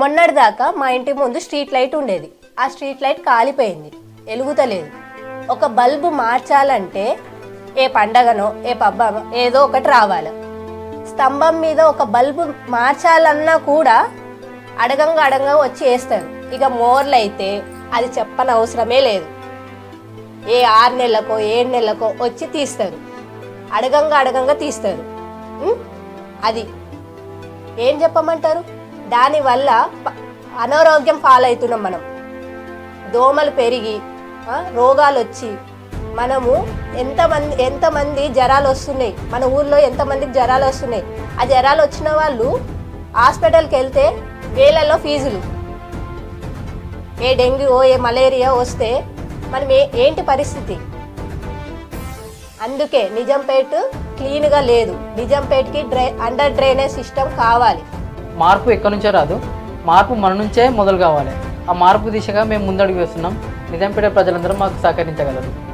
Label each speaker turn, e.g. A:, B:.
A: మొన్నటిదాకా మా ఇంటి ముందు స్ట్రీట్ లైట్ ఉండేది. ఆ స్ట్రీట్ లైట్ కాలిపోయింది. వెలుగుతలేదు. ఒక బల్బు మార్చాలంటే ఏ పండగనో ఏ పబ్బనో ఏదో ఒకటి రావాలి. స్తంభం మీద ఒక బల్బు మార్చాలన్నా కూడా అడగంగా అడగంగా వచ్చి వేస్తారు. ఇక మోర్లు అయితే అది చెప్పని అవసరమే లేదు. ఏ ఆరు నెలలకో ఏడు నెలలకో వచ్చి తీస్తారు. అడగంగా అడగంగా తీస్తారు. అది ఏం చెప్పమంటారు? దానివల్ల అనారోగ్యం పాలవుతున్నాం మనం. దోమలు పెరిగి రోగాలు వచ్చి మనము ఎంతమంది ఎంతమంది జ్వరాలు వస్తున్నాయి మన ఊర్లో ఎంతమందికి జ్వరాలు వస్తున్నాయి ఆ జ్వరాలు వచ్చిన వాళ్ళు హాస్పిటల్కి వెళ్తే వేలల్లో ఫీజులు. ఏ డెంగ్యూ ఏ మలేరియా వస్తే మనం ఏ ఏంటి పరిస్థితి? అందుకే నిజంపేట క్లీన్గా లేదు. నిజంపేటకి డ్రై అండర్ డ్రైనేజ్ సిస్టమ్ కావాలి.
B: మార్పు ఎక్కడి నుంచో రాదు. మార్పు మన నుంచే మొదలు కావాలి. ఆ మార్పు దిశగా మేము ముందడుగు వేస్తున్నాం. నిజాంపేట ప్రజలందరూ మాకు సహకరించగలరు.